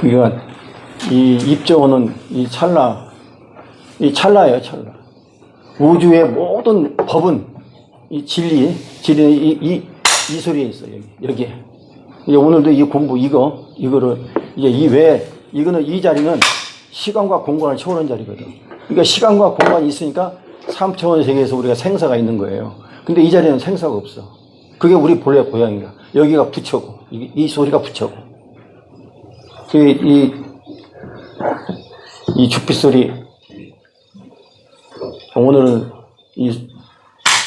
그러니까 이 입저어는 이 찰나, 이 찰나예요, 찰나. 우주의 모든 법은 이 진리, 진리 이, 이, 이 소리에 있어 여기 여기에. 이제 오늘도 이 공부 이거 이거를 이제 이외 이거는 이 자리는 시간과 공간을 초월한 자리거든. 그러니까 시간과 공간이 있으니까 3차원 세계에서 우리가 생사가 있는 거예요. 근데 이 자리에는 생사가 없어. 그게 우리 본래 고향이야. 여기가 부처고 이, 이 소리가 부처고. 그 이, 이 주빛 소리 오늘은 이,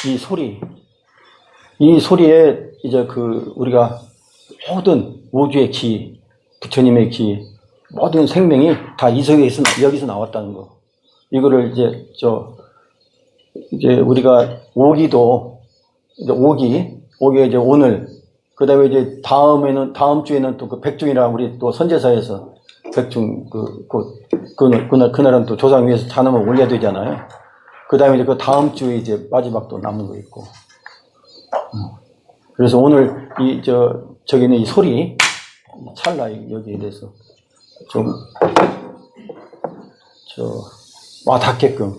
이 소리 이 소리에 이제 그 우리가 모든 우주의 기, 부처님의 기, 모든 생명이 다 이석에서 여기서 나왔다는 거. 이거를 이제 저 이제 우리가 오기도 이제 오기 오기 이제 오늘 그 다음에 이제 다음에는 다음 주에는 또 그 백중이라 우리 또 선제사에서 백중 그, 그, 그, 그날 그날은 또 조상 위에서 잔음을 올려야 되잖아요. 그 다음에 이제 그 다음 주에 이제 마지막 또 남은 거 있고. 그래서 오늘 이 저 저기는 이 소리 찰나 여기에 대해서 좀 저 와 닿게끔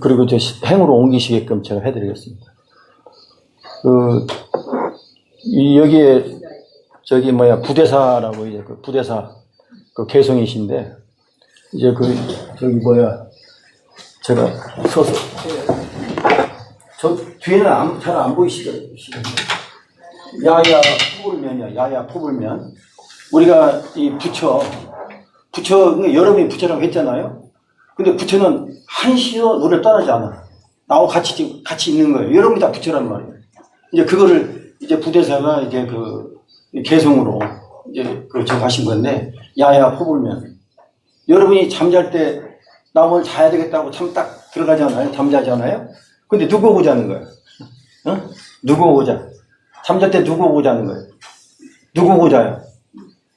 그리고 저 시- 행으로 옮기시게끔 제가 해드리겠습니다. 그이 여기에 저기 뭐야 부대사라고 이제 그 부대사 그 개성이신데 이제 그 저기 뭐야 제가 서서 저 뒤에는 잘 안 보이시죠? 야야 포불면이야. 야야 포불면. 우리가 이 부처, 부처, 그러니까 여러분이 부처라고 했잖아요. 근데 부처는 한시도 우리를 떠나지 않아. 나하고 같이, 같이 있는 거예요. 여러분이 다 부처란 말이에요. 이제 그거를 이제 부대사가 이제 그 개성으로 이제 그 정하신 건데, 야야 포불면. 여러분이 잠잘 때 나 오늘 자야 되겠다고 참 딱 들어가잖아요. 잠자잖아요. 근데 누구 오고 자는 거예요? 어? 누구 오고 자? 잠잘 때 누구 오고 자는 거예요? 누구 오고 자요?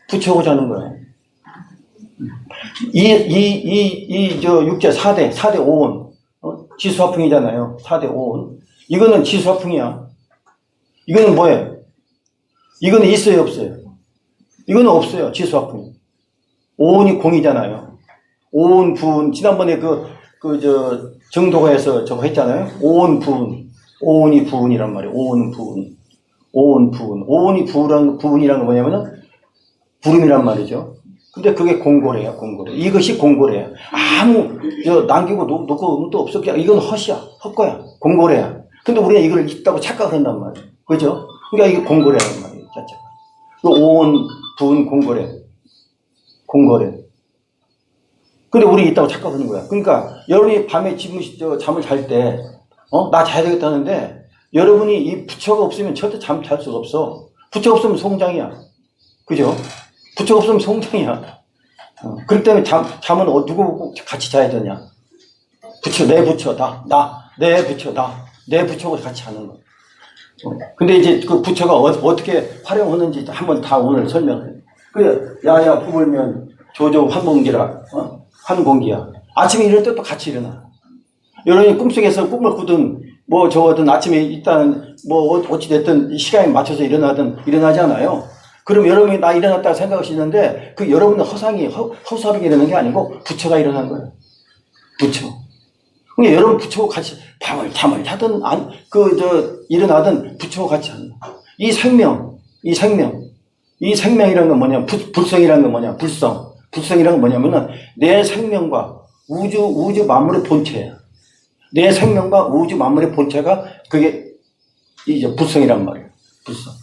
부처 오고 자는 거예요. 이, 이, 이, 이, 저, 육자 4대, 4대 5원. 어? 지수화풍이잖아요. 4대 5원. 이거는 지수화풍이야. 이거는 뭐예요? 이거는 있어요, 없어요? 이거는 없어요, 지수화풍이. 5원이 공이잖아요. 5원 부은, 지난번에 그, 그, 저, 정도가에서 저거 했잖아요. 5원 부은. 5원이 부은이란 말이에요. 5원 부은. 5원 부은. 5원이 부은, 부은이란 건 뭐냐면은, 부름이란 말이죠. 근데 그게 공고래요, 공고래. 이것이 공고래야. 아무, 저, 남기고 놓, 놓고 없어. 그냥 이건 헛이야. 헛거야. 공고래야. 근데 우리가 이걸 있다고 착각을 한단 말이에요. 그죠? 그러니까 이게 공고래란 말이에요, 자체가. 그 5원 부은 공고래. 공고래. 근데 우리 있다고 착각하는 거야. 그러니까 여러분이 밤에 집을 저 잠을 잘 때, 어, 나 자야 되겠다는데 여러분이 이 부처가 없으면 절대 잠 잘 수가 없어. 부처 없으면 송장이야. 그죠? 부처 없으면 송장이야. 어, 그렇기 때문에 잠, 잠은 어, 누구 같이 자야 되냐? 부처, 내 부처, 나, 나, 내 부처, 나, 내 부처가 같이 하는 거. 어, 근데 이제 그 부처가 어, 떻게 활용하는지 한번 다 오늘 설명해. 그, 야야 부불면 조조 환공기라, 어? 환공기야. 아침에 일어날 때 또 같이 일어나. 여러분이 꿈속에서 꿈을 꾸든, 뭐, 저거든 아침에 일단, 뭐, 어- 어찌됐든 시간에 맞춰서 일어나든 일어나잖아요. 그럼 여러분이 나 일어났다고 생각하시는데, 그 여러분은 허상이, 허, 허수아비가 일어난 게 아니고, 부처가 일어난 거예요. 부처. 그러니까 여러분 부처와 같이 밤을 잠을 자든 안, 그, 저, 일어나든 부처와 같이 한다. 이 생명, 이 생명, 이 생명이라는 건 뭐냐, 불, 불성이라는 건 뭐냐, 불성. 불성이라는 건 뭐냐면은 내 생명과 우주, 우주 만물의 본체야. 내 생명과 우주 만물의 본체가 그게 이제 불성이란 말이에요. 불성.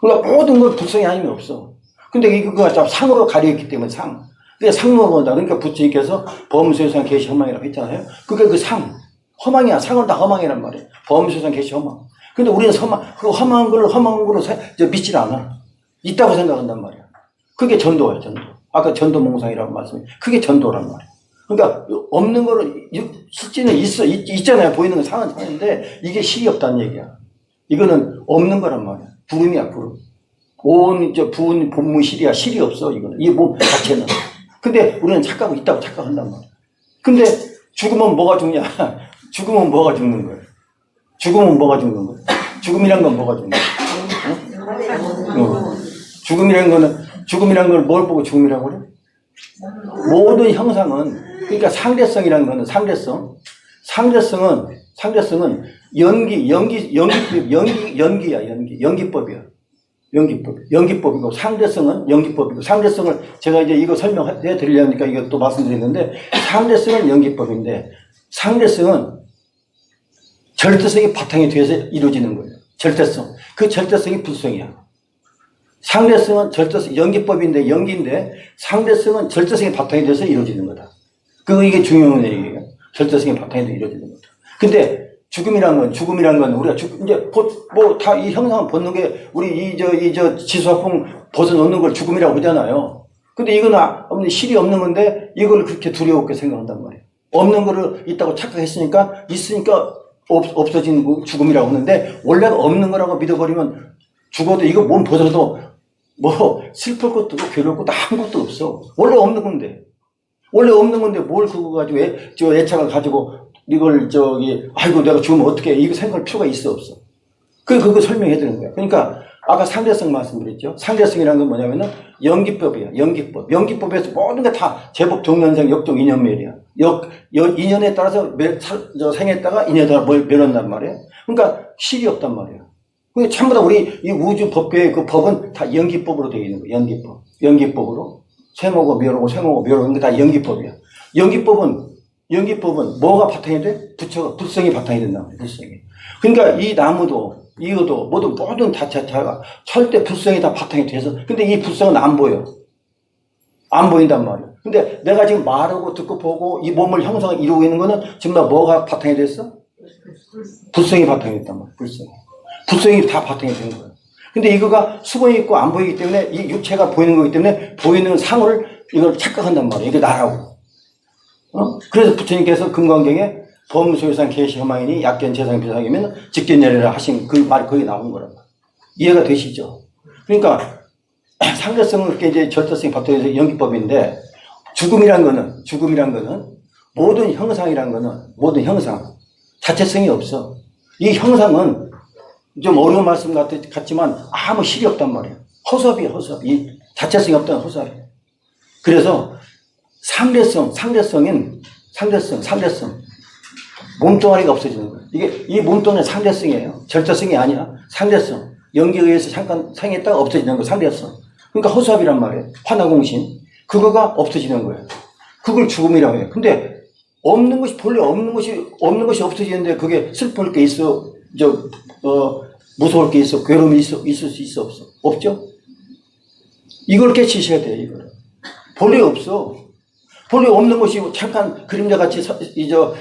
그러니까 모든 건 불성이 아니면 없어. 근데 이거가 참 상으로 가려있기 때문에 상. 그러니까 상으로 본다. 그러니까 부처님께서 범수에서 계시 허망이라고 했잖아요. 그게 그 상. 허망이야. 상은 다 허망이란 말이에요. 범수에서 계시 허망. 근데 우리는 허망, 그 허망한 걸 허망한 걸로 믿질 않아. 있다고 생각한단 말이야. 그게 전도예요, 전도. 아까 전도몽상이라고 말씀해. 그게 전도란 말이야. 그러니까 없는 거를 이- 실제는 있어 있, 있잖아요. 보이는 건 상은 상인데 이게 실이 없다는 얘기야. 이거는 없는 거란 말이야. 부름이야, 부름. 온, 저, 부은, 본무, 실이야. 실이 없어, 이거는. 이 몸 자체는. 근데 우리는 착각하고 있다고 착각한단 말이야. 근데 죽으면 뭐가 죽냐? 죽으면 뭐가 죽는 거야? 죽으면 뭐가 죽는 거야? 죽음이란 건 뭐가 죽는 거야? 어? 어. 죽음이라는 거는 죽음이란 걸 뭘 보고 죽음이라고 그래? 모든 형상은 그러니까 상대성이라는 거는 상대성. 상대성은 상대성은 연기 연기 연기 연기 연기야 연기 연기법이야. 연기법 연기법이고 상대성은 연기법이고 상대성을 제가 이제 이거 설명해 드리려니까 또 말씀드렸는데 상대성은 연기법인데 상대성은 절대성이 바탕이 돼서 이루어지는 거예요. 절대성. 그 절대성이 불성이야. 상대성은 절대성, 연기법인데, 연기인데, 상대성은 절대성이 바탕이 돼서 이루어지는 거다. 그, 이게 중요한 얘기예요. 절대성이 바탕이 돼서 이루어지는 거다. 근데, 죽음이란 건, 죽음이란 건, 우리가 죽, 이제, 뭐, 다 이 형상을 벗는 게, 우리 이, 저, 이, 저, 지수화풍 벗어놓는 걸 죽음이라고 하잖아요. 근데 이건 아, 없는, 실이 없는 건데, 이걸 그렇게 두려웠게 생각한단 말이에요. 없는 거를 있다고 착각했으니까, 있으니까 없, 없어진 거 죽음이라고 하는데, 원래가 없는 거라고 믿어버리면, 죽어도 이거 몸 벗어도 뭐 슬플 것도 없고 괴로울 것도 아무것도 없어. 원래 없는 건데. 원래 없는 건데 뭘 그거 가지고 애, 저 애착을 가지고 이걸 저기 아이고 내가 죽으면 어떻게 해. 이거 생각할 필요가 있어 없어. 그 그거 설명해 드리는 거야. 그러니까 아까 상대성 말씀드렸죠. 상대성이라는 건 뭐냐면은 연기법이야. 연기법. 연기법에서 모든 게 다 제법 동면상 역동 인연멸이야. 역, 역 인연에 따라서 저 생했다가 인연에 따라 멸, 멸한단 말이야. 그러니까 실이 없단 말이야. 그게 전부 다 우리 이 우주 법계의 그 법은 다 연기법으로 되어 있는 거야. 연기법. 연기법으로. 쇠모고 멸하고 쇠모고 멸하는 게다 연기법이야. 연기법은, 연기법은 뭐가 바탕이 돼? 부처가, 불성이 바탕이 된단 말이야. 불성이. 그러니까 이 나무도, 이거도, 모든, 모든 자체가 절대 불성이 다 바탕이 돼서, 근데 이 불성은 안 보여. 안 보인단 말이야. 근데 내가 지금 말하고 듣고 보고 이 몸을 형성을 이루고 있는 거는 정말 뭐가 바탕이 됐어? 불성이 바탕이 됐단 말이야. 불성이. 불성이 다 바탕이 된 거예요. 근데 이거가 수건이 있고 안 보이기 때문에 이 육체가 보이는 거기 때문에 보이는 상을 이걸 착각한단 말이에요. 이게 나라고. 어? 그래서 부처님께서 금강경에 범소유상 계시허망이니 약견 재상 비상이면 직견열이라 하신 그 말이 거기 나온 거란 말이에요. 이해가 되시죠? 그러니까 상대성은 그렇게 이제 절대성이 바탕에서 연기법인데 죽음이란 거는 죽음이란 거는 모든 형상이란 거는 모든 형상 자체성이 없어. 이 형상은 좀 어려운 말씀 같, 같지만 아무 실이 없단 말이에요. 허섭이에요, 허섭. 이 자체성이 없다는 허섭이에요. 그래서 상대성, 상대성인 상대성, 상대성. 몸뚱아리가 없어지는 거예요. 이게 이 몸뚱아리 상대성이에요. 절대성이 아니야. 상대성. 연기에 의해서 잠깐 상했다가 없어지는 거 상대성. 그러니까 허수아비란 말이에요. 화나공신. 그거가 없어지는 거예요. 그걸 죽음이라고 해요. 근데 없는 것이 본래 없는 것이 없는 것이 없어지는데 그게 슬플 게 있어. 저 어, 무서울 게 있어. 괴로움이 있어. 있을 수 있어 없어. 없죠? 이걸 깨치셔야 돼요. 이걸. 본래 없어. 본래 없는 것이 잠깐 그림자 같이 이저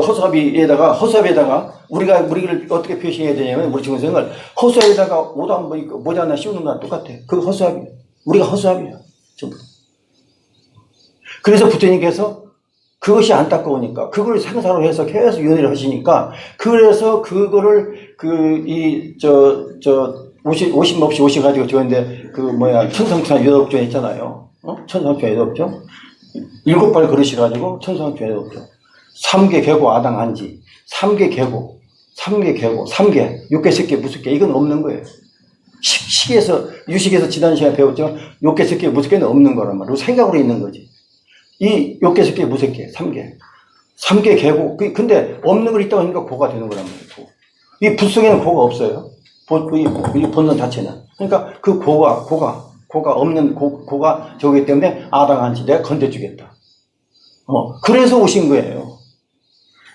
허수아비에다가 허수아비에다가 우리가 우리를 어떻게 표시해야 되냐면 우리 중생을 허수아비에다가 옷 한 번 입고 모자 하나 씌우는 거랑 똑같아. 그 허수아비. 우리가 허수아비야. 전부. 그래서 부처님께서 그것이 안타까우니까 그걸 생사로 해서 계속 연애를 하시니까 그래서 그거를 그 이 저 저 오십 오십 몹시 오시 가지고 저인데 그 뭐야 천성천 여덟조 했잖아요. 어? 천성천 여덟조 일곱 발 그릇이 가지고 천성천 여덟조 삼계 계고 아당 한지 삼계 계고 삼계 계고 삼계 육계 sep계 무습계 이건 없는 거예요. 식, 식에서 유식에서 지난 시간에 배웠죠. 육계 sep계 무습계는 없는 거란 말이에요. 생각으로 있는 거지. 이 욕계 새끼 무색계 삼계 삼계 계고 그- 근데 없는 걸 있다고 하니까 고가 되는 거란 말이에요 고. 이 불성에는 고가 없어요 본, 이, 이 본론 자체는 그러니까 그 고가 고가 고가 없는 고, 고가 저기 때문에 아당한지 내가 건져주겠다 어 그래서 오신 거예요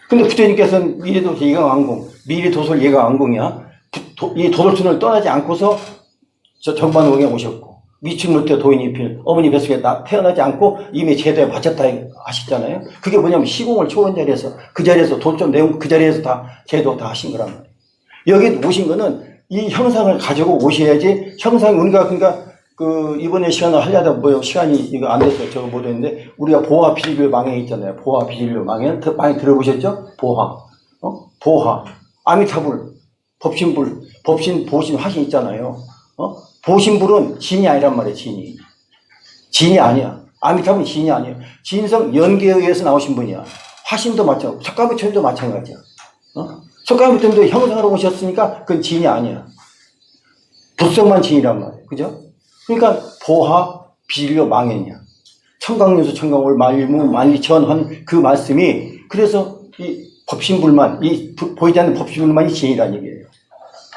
근데 부처님께서는 미래도솔 예가왕궁 미래도솔 예가왕궁이야 부- 도- 이 도솔순을 떠나지 않고서 저 정반옥에 오셨고 미충물태 도인이 필 어머니 뱃속에 나, 태어나지 않고 이미 제도에 바쳤다 하셨잖아요. 그게 뭐냐면 시공을 초원 자리에서 그 자리에서 돈좀 내고 그 자리에서 다 제도 다 하신 거란 말이에요. 여기 오신 거는 이 형상을 가지고 오셔야지 형상 우리가 그러니까 그 이번에 시간을 하려다 뭐 시간이 이거 안 돼서 저거 못 했는데 우리가 보화 비질료 망에 있잖아요. 보화 비질료 망에 드- 많이 들어보셨죠? 보화, 어? 보화, 아미타불, 법신불, 법신 보신 화신 있잖아요. 어? 보신불은 진이 아니란 말이에요, 진이. 진이 아니야. 아미타불은 진이 아니에요. 진성 연계에 의해서 나오신 분이야. 화신도 마찬가지, 석가부처님도 마찬가지야. 어? 석가부처님도 형상으로 오셨으니까 그건 진이 아니야. 불성만 진이란 말이에요. 그죠? 그러니까 보화, 비료 망연이야. 청강유수 청강을 말무 만리천한 그 말씀이 그래서 이 법신불만 이 부- 보이지 않는 법신불만이 진이라는 얘기예요.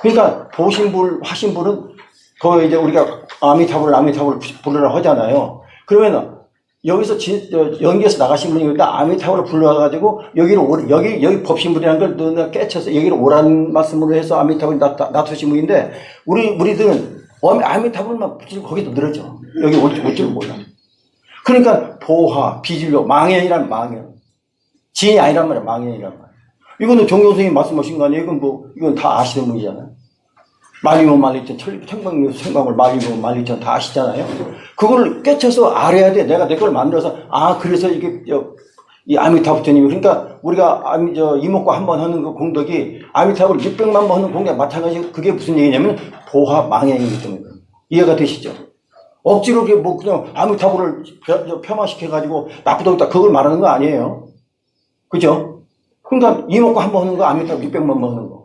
그러니까 보신불 화신불은 더 이제 우리가 아미타불 아미타불 부르라 하잖아요. 그러면 여기서 진, 저, 연기에서 나가신 분이 그러니까 아미타불을 불러가지고 여기로 오, 여기 여기 법신불이라는 걸 너나 깨쳐서 여기로 오라는 말씀으로 해서 아미타불 놔두신 분인데 우리 우리들은 아미타불만 붙이고 거기도 늘어져 여기 올, 올줄 몰라. 그러니까 보화 비진료 망연이란 망연 진이 아니란 말이야 망연이란 말이야. 이거는 선생님 말씀하신 거 아니에요? 이건 뭐 이건 다 아시는 분이잖아요. 말리면 말리천, 청방유 생방을 말리면 말리천 다 아시잖아요. 그걸 깨쳐서 알아야 돼. 내가 내 걸 만들어서 아 그래서 이게 저, 이 아미타부처님이 그러니까 우리가 아미 저 이목과 한 번 하는 그 공덕이 아미타불 600만 번 하는 공덕 마찬가지 그게 무슨 얘기냐면 보화 망연이기 때문에. 이해가 되시죠? 억지로 뭐 그냥 아미타불을 폄하시켜 가지고 나쁘다고 했다 그걸 말하는 거 아니에요. 그죠? 그러니까 이목과 한 번 하는 거 아미타불 600만 번 하는 거.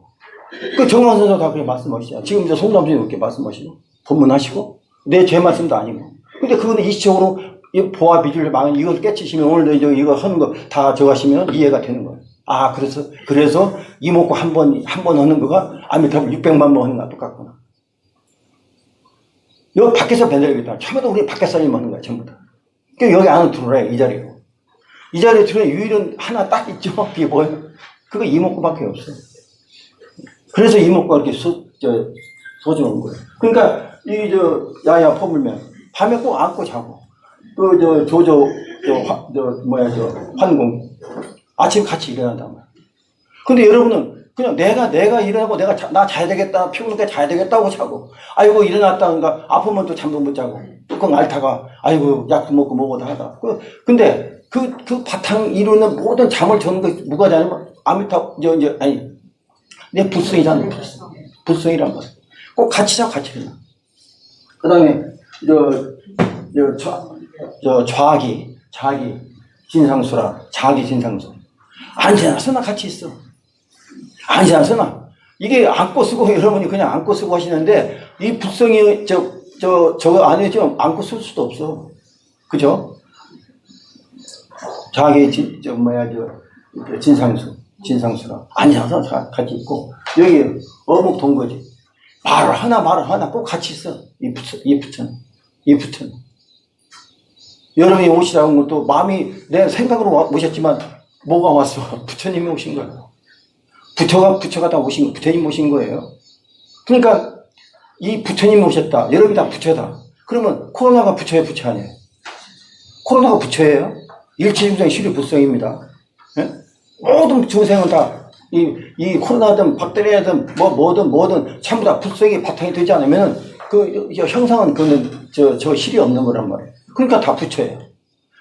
그 정광 선수 다 그렇게 말씀하시죠. 지금 이제 송남준이 그렇게 말씀하시고, 본문하시고, 내 제 말씀도 아니고. 근데 그거는 일시적으로 이 보아 비주얼 망은 이걸 깨치시면 오늘도 이제 이거 하는 거 다 저거 하시면 이해가 되는 거예요. 아, 그래서, 그래서 이목구 한 번, 한 번 하는 거가 아미타불 600만 번 하는 거랑 똑같구나. 여기 밖에서 밴드라겠다. 처음에도 우리 밖에서 하는 거야, 전부 다. 그러니까 여기 안으로 들어오래, 이 자리로. 이 자리에 들어오는 유일은 하나 딱 있죠. 그게 뭐예요? 그거 이목구밖에 없어. 그래서 이목구가 이렇게 소, 저, 소중한 거예요. 그러니까, 이, 저, 야야 퍼물면, 밤에 꼭 안고 자고, 그, 저, 조조, 저, 화, 저, 뭐야, 저, 환공. 아침 같이 일어난단 말이야. 근데 여러분은 그냥 내가, 내가 일어나고 내가 자, 나 자야 되겠다, 피곤하니까 자야 되겠다고 자고, 아이고, 일어났다는가, 아프면 또 잠도 못 자고, 뚜껑 앓다가, 아이고, 약도 먹고 뭐고 다 하다. 그, 근데 그, 그 바탕 이루는 모든 잠을 저는 거 뭐가 되냐면, 아미타, 저, 이제, 아니, 내 불성이잖아. 불성. 불성이란 말이야. 꼭 같이 자고 같이 일어나. 그 다음에, 저, 저, 좌, 저, 좌기, 자기, 진상수라, 자기 진상수. 앉으나 서나 같이 있어. 앉으나 서나. 이게 안고 쓰고 여러분이 그냥 안고 쓰고 하시는데, 이 불성이 저, 저, 저거 안에 지금 안고 쓸 수도 없어. 그죠? 자기 진, 저, 뭐야, 저, 진상수. 진상수라. 다 같이 있고, 여기 어묵 동거지. 말을 하나 말을 하나 꼭 같이 있어. 이 부처, 이 부처는. 이 부처는. 여러분이 오시라는 것도 마음이 내 생각으로 와- 오셨지만 뭐가 왔어? 부처님이 오신 거예요. 부처가, 부처가 다 오신, 부처님 오신 거예요. 그러니까 이 부처님이 오셨다. 여러분이 다 부처다. 그러면 코로나가 부처의 부처 아니에요? 코로나가 부처예요? 일체중생 실효불성입니다. 예? 모든 중생은 다, 이, 이 코로나든 박테리아든 뭐, 뭐든 뭐든 전부 다 불성이 바탕이 되지 않으면 그이 형상은 그는 저, 저 실이 없는 거란 말이에요. 그러니까 다 부처예요.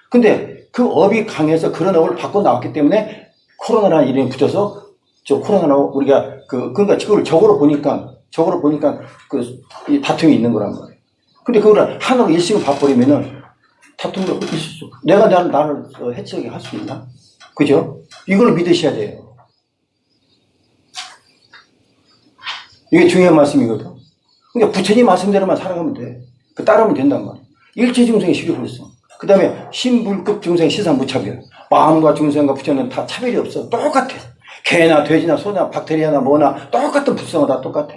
근데 그 업이 강해서 그런 업을 바꿔 나왔기 때문에 코로나라는 이름이 붙어서 저 코로나라고 우리가 그, 그러니까 그걸 적으로 보니까, 적으로 보니까 그이 다툼이 있는 거란 말이에요. 근데 그거를 하나로 일식을 봐버리면은 다툼이 있을 수, 내가 나를, 나를 어, 해치게 할 수 있나? 그죠? 이걸 믿으셔야 돼요. 이게 중요한 말씀이거든. 그러니까 부처님 말씀대로만 살아가면 돼. 그 따르면 된단 말이야. 일체 중생의 시류불성. 그 다음에 신불급 중생 시상 무차별. 마음과 중생과 부처는 다 차별이 없어. 똑같아. 개나 돼지나 소나 박테리아나 뭐나 똑같은 불성은 다 똑같아.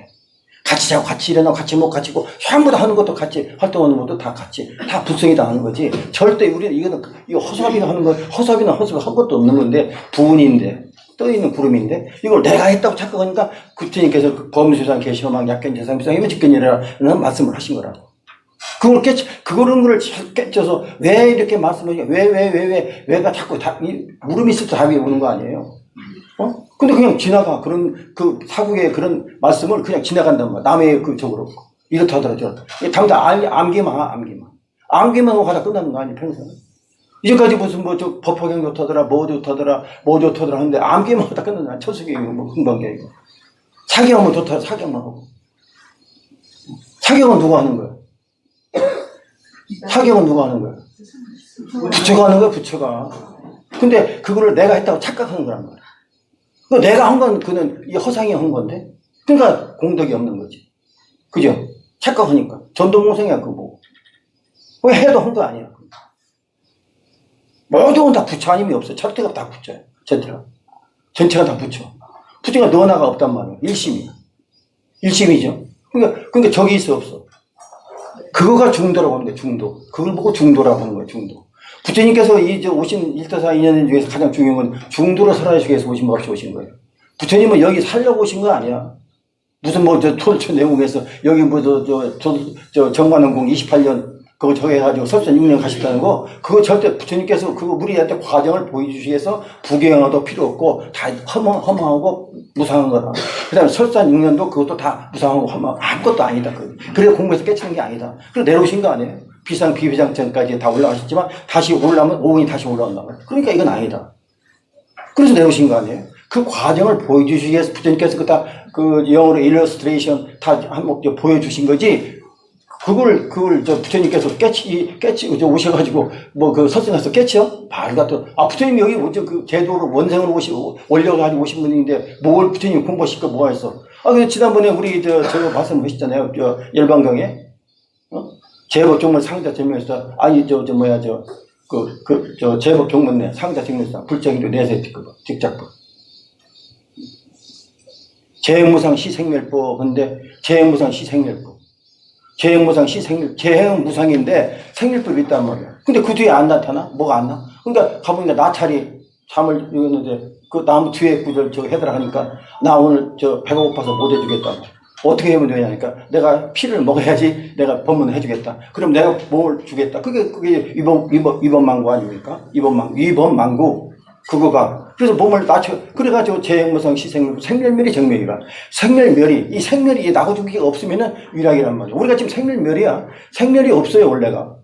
같이 자고 같이 일어나고 같이 먹고 같이 고 전부 다 하는 것도 같이 활동하는 것도 다 같이 다 불성이 다 하는 거지. 절대 우리는 이거는 이 허수아비가 하는 거 허수아비나 허수가 한 것도 없는 건데 부운인데 떠 있는 구름인데 이걸 내가 했다고 착각하니까 구태님께서 그 범수상 계시오망 약견 재상비상 이면 직견이라는 말씀을 하신 거라고. 그걸 깨 그거는 거를 깨쳐서 왜 이렇게 말씀하시냐 왜 왜 왜 왜 왜가 자꾸 다, 이 물음이 있을 때 답이 오는 거 아니에요? 어? 근데 그냥 지나가. 그런, 그, 사국의 그런 말씀을 그냥 지나간단 말이야. 남의 그 적으로. 이렇다 하더라, 저렇다. 당장 암, 암기만, 암기만. 암기만 하고 하다 끝나는 거 아니야, 평생. 이제까지 무슨 뭐, 저, 법화경 좋다더라, 뭐 좋다더라, 뭐 좋다더라 하는데 암기만 하다 끝나는 거야. 처수경이고, 뭐, 금방경이고. 사경하면 좋다, 사경만 하고. 사경은 누가 하는 거야? 사경은 누가 하는 거야? 부처가 하는 거야, 부처가. 근데 그거를 내가 했다고 착각하는 거란 말이야. 그 내가 한 건 그는 이 허상이 한 건데, 그러니까 공덕이 없는 거지. 그죠? 착각하니까. 전도공생이야, 그거. 왜 해도 한 거 아니야. 모든 건 다 부처 아님이 없어. 절대가 다 부처야. 전체가. 전체가 다 부처. 부처가 너 하나가 없단 말이야. 일심이야. 일심이죠. 그러니까, 그러니까 적이 있어, 없어. 그거가 중도라고 하는 거야, 중도. 그걸 보고 중도라고 하는 거야, 중도. 부처님께서 이, 저, 오신 일도사 인연 중에서 가장 중요한 건 중도로 살아주기 위해서 오신 것 오신 거예요. 부처님은 여기 살려고 오신 거 아니야. 무슨 뭐, 저, 토르처 내용에서 여기 뭐, 저, 저, 저, 저 정관원공 28년 그거 저거 해가지고 설전 6년 가셨다는 거, 그거 절대 부처님께서 그거 우리한테 과정을 보여주시기 위해서 부경화도 필요 없고 다 허망, 허망하고 무상한 거다. 그 다음에 설산 6년도 그것도 다 무상하고 허망, 아무것도 아니다. 그. 그래서 공부해서 깨치는 게 아니다. 그래서 내려오신 거 아니에요. 비상 비비장전까지 다 올라가셨지만 다시 올라오면 오분이 다시 올라온다. 그러니까 이건 아니다. 그래서 내려오신 거 아니에요? 그 과정을 보여주시기 위해서 부처님께서 그다 그 영어로 일러스트레이션 다 한번 보여주신 거지. 그걸 그걸 저 부처님께서 깨치 깨치 저 오셔가지고 뭐그 설생해서 깨치요? 말 같은 아 부처님 여기 먼저 그 제도로 원생으로 오시고 올려가지고 오신 분인데 뭘 부처님 공부하실 거 뭐가 있어? 아 근데 지난번에 우리 저 저거 말씀 하셨잖아요. 저 열방경에 어? 제법 종문 상자 증명서 아니 저 저 뭐야 저 그 그 저 제법 종문내 상자 증명서 불정의로 내세 그 직작법 재행무상 시생멸법 근데 재행무상 시생멸법 재행무상 시생멸 재행무상인데 생멸법이 있단 말이야. 근데 그 뒤에 안 나타나? 뭐가 안 나? 그러니까 가보니까 나찰이 잠을 이었는데 그 나무 뒤에 구절 저 해달라 하니까 나 오늘 저 배가 고파서 못 해주겠다. 어떻게 하면 되냐니까 내가 피를 먹어야지 내가 법문을 해주겠다. 그럼 내가 뭘 주겠다. 그게 그게 이번 이번 망구 아닙니까? 이번 망 이번 망구 그거가 그래서 몸을 낮춰 그래가지고 재행무상 시생멸 생멸멸이 정멸이라 생멸멸이 이 생멸이 이 나고 죽기가 없으면은 위락이란 말이야. 우리가 지금 생멸멸이야. 생멸이 없어요 원래가.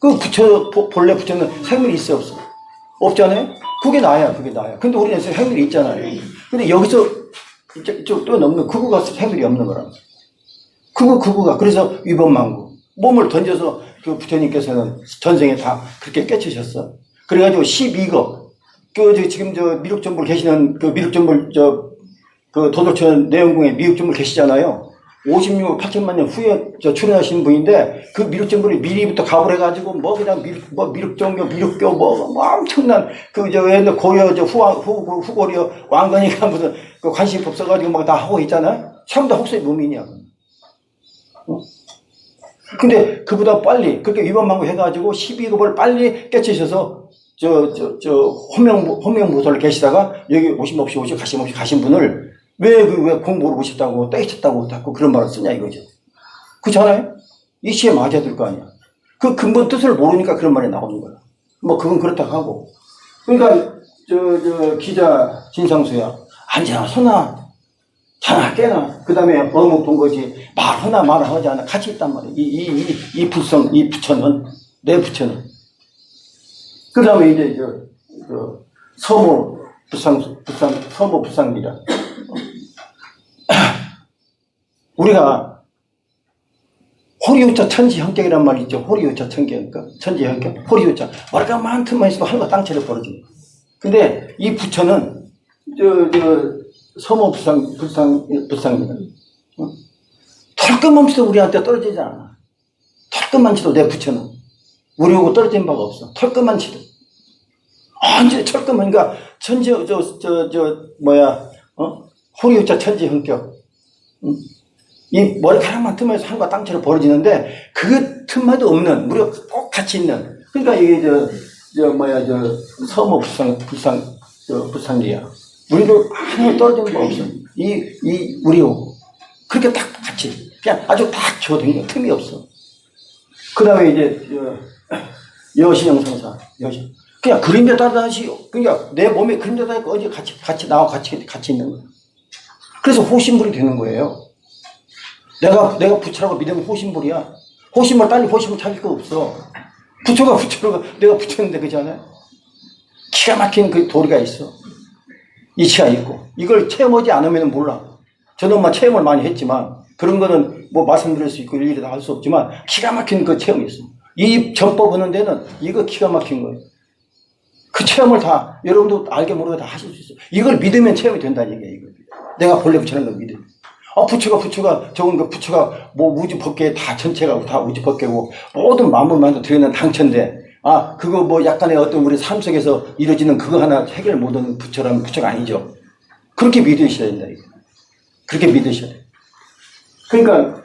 그 부처 보- 본래 부처는 생멸이 있어 없어? 없잖아요. 그게 나야 그게 나야. 근데 우리는 생멸이 있잖아요. 근데 여기서 이쪽, 이쪽 또 넘는 그거가 생멸이 없는 거라. 그거 그거가 그래서 위법망구 몸을 던져서 그 부처님께서는 전생에 다 그렇게 깨치셨어. 그래가지고 12거 그 저, 지금 저 미륵전불 계시는 그 미륵전불 저그 도덕천 내영궁에 미륵전불 계시잖아요. 56억 8천만 년 후에 저 출연하신 분인데 그 미륵전불이 미리부터 가을 해가지고 뭐 그냥 미륵 뭐 미륵 정교 미륵교 뭐, 뭐 엄청난 그 저 옛날 고려 저 후왕 후, 후 후고려 왕건이가 무슨 그 관심법 써가지고 막 다 하고 있잖아요. 전부 다 혹세 무민이야. 어? 근데 그보다 빨리 그렇게 위반망고 해가지고 12급을 빨리 깨치셔서 저 저 저 혼명 혼명보살을 계시다가 여기 오심 없이 오시 가심 없이 가신 분을 왜 그 왜 공부를 오셨다고 떼쳤다고 자꾸 그런 말을 쓰냐 이거죠. 그렇잖아요. 이 시에 맞아야 될 거 아니야. 그 근본 뜻을 모르니까 그런 말이 나오는 거야. 뭐 그건 그렇다고 하고. 그러니까 저 저 기자 진상수야 앉아 서나 자나 깨나 그 다음에 어묵 본 거지 말하나 말하지 않아 같이 있단 말이야. 이 이 이이 부성 이 부처는 내 부처는. 그 다음에 이제 저, 저 서모 부상 부상 서모 부상비라. 우리가 호리우자 천지 형격이란 말이 있죠. 호리우자 천격, 천지 형격, 호리우자. 머리가 많든 있어도 하루가 땅채를 벌어지. 근데 이 부처는 저, 저, 서모 부상, 부상, 부상입니다. 어? 털끝만치도 우리한테 떨어지지 않아. 털끝만치도 내 부처는. 우리하고 떨어진 바가 없어. 털끝만치도. 완전히 철끝만, 그러니까 천지, 저, 저, 저, 뭐야, 어? 호리우자 천지 형격. 응? 이 머리카락만 틈에서 하늘과 땅처럼 벌어지는데 그 틈마다 없는 우리가 꼭 같이 있는. 그러니까 이게 저, 저 뭐야 저 서모 불상 불상 저 불상리야. 우리도 하늘 떨어지는 거 없어 이이 우리하고 그렇게 딱 같이. 그냥 아주 딱거 틈이 없어. 그 다음에 이제 성사. 여신 그냥 그림자 따라다시 그러니까 내 몸에 그림자 따라 어디 같이 같이 나와 같이 같이 있는 거야 그래서 호신불이 되는 거예요. 내가 내가 부처라고 믿으면 호신불이야. 호신불 딸리 호신불 찾을 거 없어. 부처가 부처가 내가 부처인데 그지 않아요? 기가 막힌 그 도리가 있어. 이치가 있고 이걸 체험하지 않으면 몰라. 저놈만 체험을 많이 했지만 그런 거는 뭐 말씀드릴 수 있고 일일이 다 할 수 없지만 기가 막힌 그 체험이 있어. 이 전법 하는 데는 이거 기가 막힌 거예요. 그 체험을 다 여러분도 알게 모르게 다 하실 수 있어. 이걸 믿으면 체험이 된다는 얘기야 이거. 내가 본래 부처라는 걸 믿으면. 아, 부처가 부처가 적은 그 부처가 뭐 우주 법계 다 전체가 다 우주 법계고 모든 만물만도 들어있는 당천데 아 그거 뭐 약간의 어떤 우리 삶 속에서 이루어지는 그거 하나 해결 못하는 부처라면 부처가 아니죠. 그렇게 믿으셔야 된다 이거. 그렇게 믿으셔야 돼. 그러니까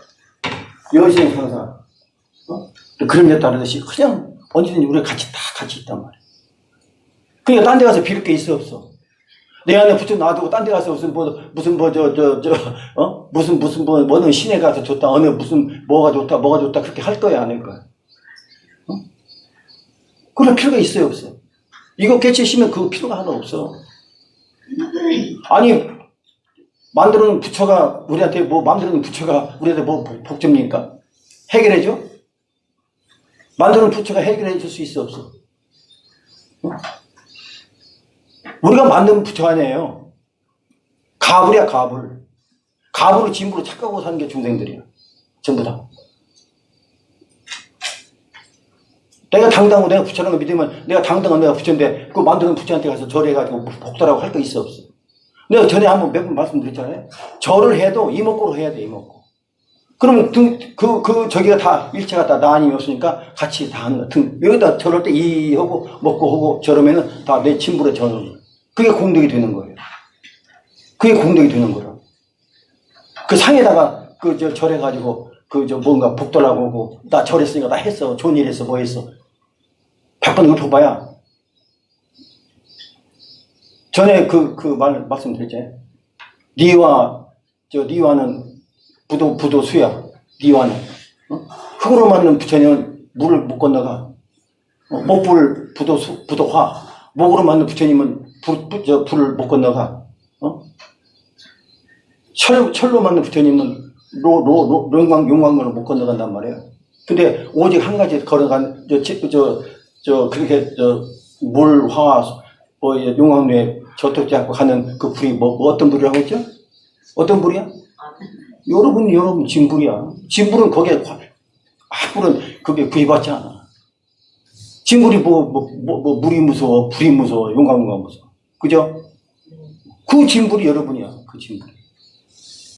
여신 상사 어? 그런 데 따르듯이 그냥 언제든지 우리가 같이 다 같이 있단 말이야. 그러니까 딴 데 가서 비를 게 있어 없어. 내 안에 붙여 놔두고 딴 데 가서 무슨 뭐 무슨 뭐 저 저 저 어? 무슨 무슨 뭐 뭐는 시내 가서 좋다. 어느 무슨 뭐가 좋다 뭐가 좋다. 그렇게 할 거야 안 할 거야? 어? 그럴 필요가 있어요 없어? 이거 깨치시면 그 필요가 하나 없어. 아니 만들어 놓은 부처가 우리한테 뭐 만들어 놓은 부처가 우리한테 뭐 복- 복접니까? 해결해 줘? 만들어 놓은 부처가 해결해 줄 수 있어 없어? 어? 우리가 만든 부처 아니에요. 가불이야, 가불. 가불을 진부로 착각하고 사는 게 중생들이야. 전부 다. 내가 당당하고 내가 부처라는 거 믿으면 내가 당당한 내가 부처인데 그 만드는 부처한테 가서 절해가지고 복달하고 할 거 있어 없어. 내가 전에 한번 몇 번 말씀드렸잖아요. 절을 해도 이목구로 해야 돼 이목구. 그러면 등, 그, 그, 저기가 다, 일체가 다 나님이 없으니까 같이 다 하는 거야. 등, 여기다 저럴 때이 하고, 먹고 하고, 저러면은 다 내 침불에 거야. 그게 공덕이 되는 거예요. 그게 공덕이 되는 거라. 그 상에다가, 그, 저, 절해 가지고, 그, 저, 뭔가 복돌라고 하고, 나 절했으니까 나 했어. 좋은 일 했어. 뭐 했어. 백번 읊어봐야. 전에 그, 그 말, 말씀드렸잖아요. 니와, 저, 니와는 부도, 부도 수야. 니와는. 어? 흙으로 만든 부처님은 물을 못 건너가. 어, 목불, 부도 수, 부도 화. 목으로 만든 부처님은 불, 불, 저, 불을 못 건너가. 어? 철, 철로 만든 부처님은 로, 로, 로, 용광, 용광로를 못 건너간단 말이에요. 근데 오직 한 가지 걸어간, 저, 지- 저, 저, 그렇게, 저, 물, 화, 뭐, 이 용광로에 저토지 않고 가는 그 불이 뭐, 뭐 어떤 불이라고 했죠? 어떤 불이야? 여러분, 여러분, 진불이야. 진불은 거기에, 과- 아무런, 그게 구애받지 않아. 진불이 뭐, 뭐, 뭐, 뭐, 물이 무서워, 불이 무서워, 용광로가 무서워. 그죠? 그 진불이 여러분이야. 그 진불이.